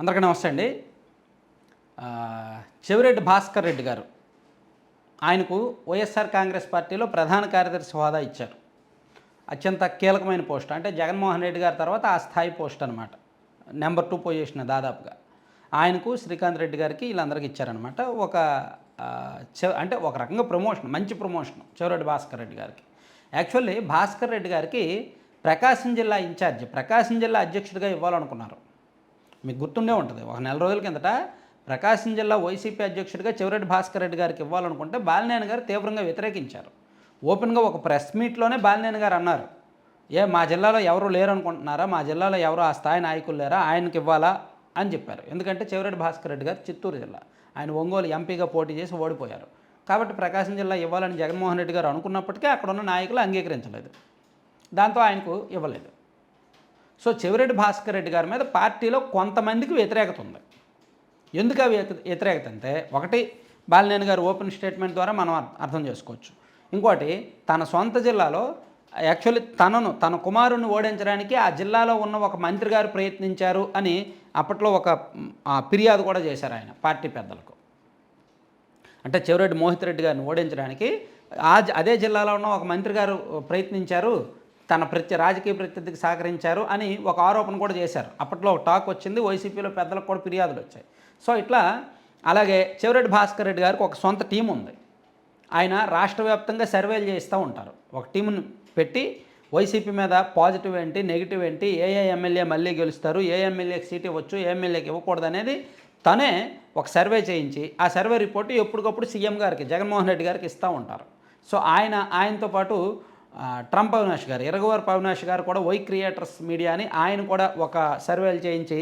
అందరికీ నమస్తే అండి. చెవిరెడ్డి భాస్కర్ రెడ్డి గారు ఆయనకు వైఎస్ఆర్ కాంగ్రెస్ పార్టీలో ప్రధాన కార్యదర్శి హోదా ఇచ్చారు. అత్యంత కీలకమైన పోస్ట్ అంటే జగన్మోహన్ రెడ్డి గారి తర్వాత ఆ స్థాయి పోస్ట్ అనమాట నెంబర్ టూ పొజిషన్ దాదాపుగా. ఆయనకు శ్రీకాంత్ రెడ్డి గారికి వీళ్ళందరికీ ఇచ్చారనమాట ఒక అంటే ఒక రకంగా ప్రమోషన్ మంచి ప్రమోషన్ చెవిరెడ్డి భాస్కర్ రెడ్డి గారికి. యాక్చువల్లీ భాస్కర్ రెడ్డి గారికి ప్రకాశం జిల్లా ఇన్ఛార్జ్ ప్రకాశం జిల్లా అధ్యక్షుడిగా ఇవ్వాలనుకున్నారు. మీకు గుర్తుండే ఉంటుంది. ఒక నెల రోజుల కిందట ప్రకాశం జిల్లా వైసీపీ అధ్యక్షుడిగా చివరెడ్డి భాస్కర్ రెడ్డి గారికి ఇవ్వాలనుకుంటే బాలినేని గారు తీవ్రంగా వ్యతిరేకించారు. ఓపెన్గా ఒక ప్రెస్ మీట్లోనే బాలినేని గారు అన్నారు. ఏ మా జిల్లాలో ఎవరు లేరు అనుకుంటున్నారా మా జిల్లాలో ఎవరు ఆ స్థాయి నాయకులు లేరా? ఆయనకి ఇవ్వాలా? అని చెప్పారు. ఎందుకంటే చివరెడ్డి భాస్కర్ రెడ్డి గారు చిత్తూరు జిల్లా. ఆయన ఒంగోలు ఎంపీగా పోటీ చేసి ఓడిపోయారు. కాబట్టి ప్రకాశం జిల్లా ఇవ్వాలని జగన్మోహన్ రెడ్డి గారు అనుకున్నప్పటికీ అక్కడ ఉన్న నాయకులు అంగీకరించలేదు. దాంతో ఆయనకు ఇవ్వలేదు. సో చెవిరెడ్డి భాస్కర్ రెడ్డి గారి మీద పార్టీలో కొంతమందికి వ్యతిరేకత ఉంది. ఎందుకు ఆ వ్యతిరేకత అంటే ఒకటి బాలినేని గారు ఓపెన్ స్టేట్మెంట్ ద్వారా మనం అర్థం చేసుకోవచ్చు. ఇంకోటి తన సొంత జిల్లాలో యాక్చువల్లీ తనను తన కుమారుని ఓడించడానికి ఆ జిల్లాలో ఉన్న ఒక మంత్రి గారు ప్రయత్నించారు అని అప్పట్లో ఒక ఫిర్యాదు కూడా చేశారు ఆయన పార్టీ పెద్దలకు. అంటే చెవిరెడ్డి మోహిత్ రెడ్డి గారిని ఓడించడానికి ఆ అదే జిల్లాలో ఉన్న ఒక మంత్రి గారు ప్రయత్నించారు తన ప్రతి రాజకీయ ప్రత్యర్థికి సహకరించారు అని ఒక ఆరోపణ కూడా చేశారు. అప్పట్లో ఒక టాక్ వచ్చింది వైసీపీలో పెద్దలకు కూడా ఫిర్యాదులు వచ్చాయి. సో ఇట్లా అలాగే చివరెడ్డి భాస్కర్ రెడ్డి గారికి ఒక సొంత టీం ఉంది. ఆయన రాష్ట్ర వ్యాప్తంగా సర్వేలు చేస్తూ ఉంటారు. ఒక టీంను పెట్టి వైసీపీ మీద పాజిటివ్ ఏంటి నెగిటివ్ ఏంటి ఏ ఏ ఎమ్మెల్యే మళ్ళీ గెలుస్తారు ఏ ఎమ్మెల్యేకి సీట్ ఇవ్వచ్చు ఏ ఎమ్మెల్యేకి ఇవ్వకూడదు అనేది తనే ఒక సర్వే చేయించి ఆ సర్వే రిపోర్టు ఎప్పటికప్పుడు సీఎం గారికి జగన్మోహన్ రెడ్డి గారికి ఇస్తూ ఉంటారు. సో ఆయన ఆయనతో పాటు ట్రంప్ అవినాష్ గారు ఇరగవరపు అవినాష్ గారు కూడా వై క్రియేటర్స్ మీడియా అని ఆయన కూడా ఒక సర్వేలు చేయించి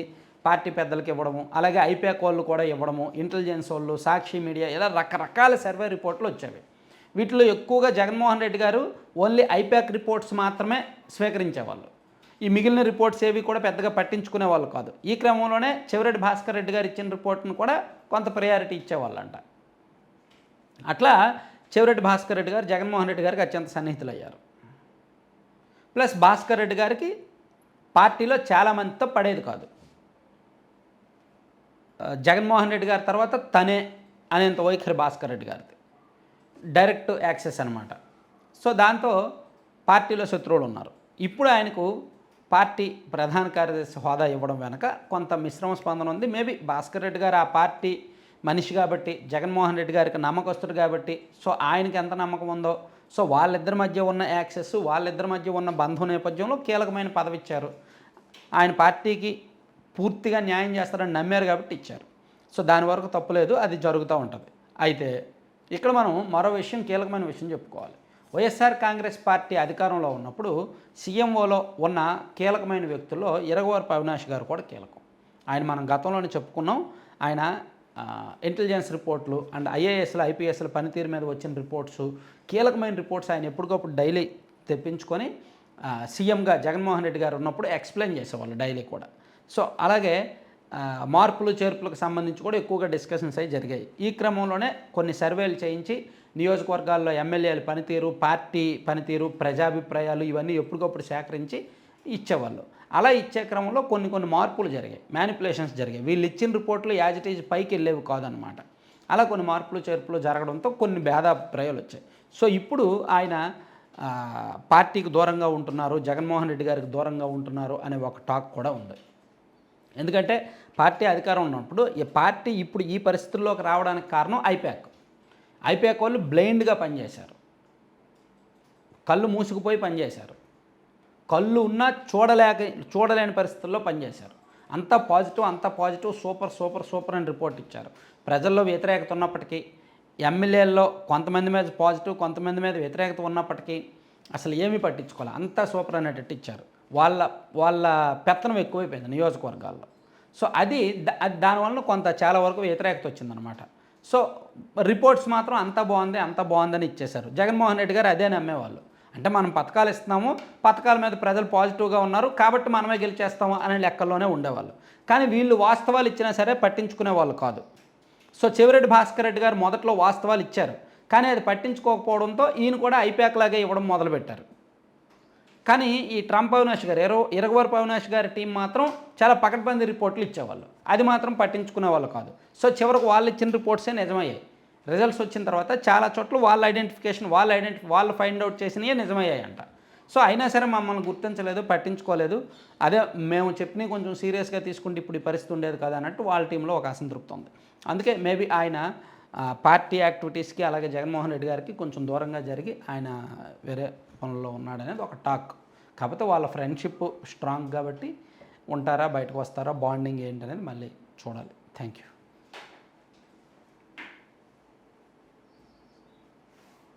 పార్టీ పెద్దలకు ఇవ్వడము అలాగే ఐపాక్ వాళ్ళు కూడా ఇవ్వడము ఇంటెలిజెన్స్ వాళ్ళు సాక్షి మీడియా ఇలా రకరకాల సర్వే రిపోర్ట్లు వచ్చేవి. వీటిలో ఎక్కువగా జగన్మోహన్ రెడ్డి గారు ఓన్లీ ఐపాక్ రిపోర్ట్స్ మాత్రమే స్వీకరించేవాళ్ళు. ఈ మిగిలిన రిపోర్ట్స్ ఏవి కూడా పెద్దగా పట్టించుకునే వాళ్ళు కాదు. ఈ క్రమంలోనే చివరెడ్డి భాస్కర్ రెడ్డి గారు ఇచ్చిన రిపోర్ట్ను కూడా కొంత ప్రయారిటీ ఇచ్చేవాళ్ళంట. అట్లా చివరెడ్డి భాస్కర్ రెడ్డి గారు జగన్మోహన్ రెడ్డి గారికి అత్యంత సన్నిహితులయ్యారు. ప్లస్ భాస్కర్ రెడ్డి గారికి పార్టీలో చాలామందితో పడేది కాదు. జగన్మోహన్ రెడ్డి గారి తర్వాత తనే అనేంత వైఖరి భాస్కర్ రెడ్డి గారిది. డైరెక్ట్ యాక్సెస్ అనమాట సో దాంతో పార్టీలో శత్రువులు ఉన్నారు. ఇప్పుడు ఆయనకు పార్టీ ప్రధాన కార్యదర్శి హోదా ఇవ్వడం వెనక కొంత మిశ్రమ స్పందన ఉంది. మేబీ భాస్కర్ రెడ్డి గారు ఆ పార్టీ మనిషి కాబట్టి జగన్మోహన్ రెడ్డి గారికి నమ్మకస్తుడు కాబట్టి సో ఆయనకి ఎంత నమ్మకం ఉందో సో వాళ్ళిద్దరి మధ్య ఉన్న యాక్సెస్ వాళ్ళిద్దరి మధ్య ఉన్న బంధం నేపథ్యంలో కీలకమైన పదవి ఇచ్చారు ఆయన పార్టీకి పూర్తిగా న్యాయం చేస్తారని నమ్మారు కాబట్టి ఇచ్చారు. సో దాని వరకు తప్పులేదు అది జరుగుతూ ఉంటుంది. అయితే ఇక్కడ మనం మరో విషయం కీలకమైన విషయం చెప్పుకోవాలి. వైఎస్ఆర్ కాంగ్రెస్ పార్టీ అధికారంలో ఉన్నప్పుడు సీఎంఓలో ఉన్న కీలకమైన వ్యక్తుల్లో ఇరగవారపు అవినాష్ గారు కూడా కీలకం. ఆయన మనం గతంలోనే చెప్పుకున్నాం. ఆయన ఇంటెలిజెన్స్ రిపోర్ట్లు అండ్ ఐఏఎస్ల ఐపీఎస్ల పనితీరు మీద వచ్చిన రిపోర్ట్స్ కీలకమైన రిపోర్ట్స్ ఆయన ఎప్పటికప్పుడు డైలీ తెప్పించుకొని సీఎంగా జగన్మోహన్ రెడ్డి గారు ఉన్నప్పుడు ఎక్స్ప్లెయిన్ చేసేవాళ్ళు డైలీ కూడా. సో అలాగే మార్పులు చేర్పులకు సంబంధించి కూడా ఎక్కువగా డిస్కషన్స్ అయి జరిగాయి. ఈ క్రమంలోనే కొన్ని సర్వేలు చేయించి నియోజకవర్గాల్లో ఎమ్మెల్యేల పనితీరు పార్టీ పనితీరు ప్రజాభిప్రాయాలు ఇవన్నీ ఎప్పటికప్పుడు సేకరించి ఇచ్చేవాళ్ళు. అలా ఇచ్చే క్రమంలో కొన్ని కొన్ని మార్పులు జరిగాయి. మ్యానిపులేషన్స్ జరిగాయి. వీళ్ళు ఇచ్చిన రిపోర్ట్లు యాజ్ ఇట్ ఈజ్ పైకి వెళ్ళేవి కాదనమాట అలా కొన్ని మార్పులు చేర్పులు జరగడంతో కొన్ని భేదాభిప్రాయాలు వచ్చాయి. సో ఇప్పుడు ఆయన పార్టీకి దూరంగా ఉంటున్నారు జగన్మోహన్ రెడ్డి గారికి దూరంగా ఉంటున్నారు అనే ఒక టాక్ కూడా ఉంది. ఎందుకంటే పార్టీ అధికారం ఉన్నప్పుడు ఈ పార్టీ ఇప్పుడు ఈ పరిస్థితుల్లోకి రావడానికి కారణం ఐపాక్. ఐపాక్ వాళ్ళు బ్లైండ్గా పనిచేశారు. కళ్ళు మూసుకుపోయి పనిచేశారు. కళ్ళు ఉన్నా చూడలేక చూడలేని పరిస్థితుల్లో పనిచేశారు. అంత పాజిటివ్ అంత పాజిటివ్ సూపర్ సూపర్ సూపర్ అని రిపోర్ట్ ఇచ్చారు. ప్రజల్లో వ్యతిరేకత ఉన్నప్పటికీ ఎమ్మెల్యేల్లో కొంతమంది మీద పాజిటివ్ కొంతమంది మీద వ్యతిరేకత ఉన్నప్పటికీ అసలు ఏమీ పట్టించుకోవాలి అంతా సూపర్ అనేటట్టు ఇచ్చారు. వాళ్ళ వాళ్ళ పెత్తనం ఎక్కువైపోయింది నియోజకవర్గాల్లో. సో అది అది దానివల్ల కొంత చాలా వరకు వ్యతిరేకత వచ్చిందనమాట సో రిపోర్ట్స్ మాత్రం అంత బాగుంది అంత బాగుందని ఇచ్చేశారు. జగన్మోహన్ రెడ్డి గారు అదే నమ్మేవాళ్ళు. అంటే మనం పథకాలు ఇస్తున్నాము పథకాల మీద ప్రజలు పాజిటివ్గా ఉన్నారు కాబట్టి మనమే గెలిచేస్తాము అనే లెక్కల్లోనే ఉండేవాళ్ళు. కానీ వీళ్ళు వాస్తవాలు ఇచ్చినా సరే పట్టించుకునే వాళ్ళు కాదు. సో చెవిరెడ్డి భాస్కర్ రెడ్డి గారు మొదట్లో వాస్తవాలు ఇచ్చారు. కానీ అది పట్టించుకోకపోవడంతో ఈయన కూడా ఐపాక్ లాగే ఇవ్వడం మొదలుపెట్టారు. కానీ ఈ ట్రంప్ అవినాష్ గారు ఎరో ఇరగవరపు అవినాష్ గారి టీం మాత్రం చాలా పకడ్బందీ రిపోర్ట్లు ఇచ్చేవాళ్ళు. అది మాత్రం పట్టించుకునే వాళ్ళు కాదు. సో చివరకు వాళ్ళు ఇచ్చిన రిపోర్ట్సే నిజమయ్యాయి. రిజల్ట్స్ వచ్చిన తర్వాత చాలా చోట్ల వాళ్ళ ఐడెంటిఫికేషన్ వాళ్ళ ఐడెంటి వాళ్ళు ఫైండ్ అవుట్ చేసినవే నిజమయ్యాయంట. సో అయినా సరే మమ్మల్ని గుర్తించలేదు పట్టించుకోలేదు. అదే మేము చెప్పిన కొంచెం సీరియస్గా తీసుకుంటే ఇప్పుడు ఈ పరిస్థితి ఉండేది కదా అన్నట్టు వాళ్ళ టీంలో ఒక అసంతృప్తి ఉంది. అందుకే మేబీ ఆయన పార్టీ యాక్టివిటీస్కి అలాగే జగన్మోహన్ రెడ్డి గారికి కొంచెం దూరంగా జరిగి ఆయన వేరే పనుల్లో ఉన్నాడనేది ఒక టాక్. కాకపోతే వాళ్ళ ఫ్రెండ్షిప్ స్ట్రాంగ్ కాబట్టి ఉంటారా బయటకు వస్తారా బాండింగ్ ఏంటనేది మళ్ళీ చూడాలి. Thank you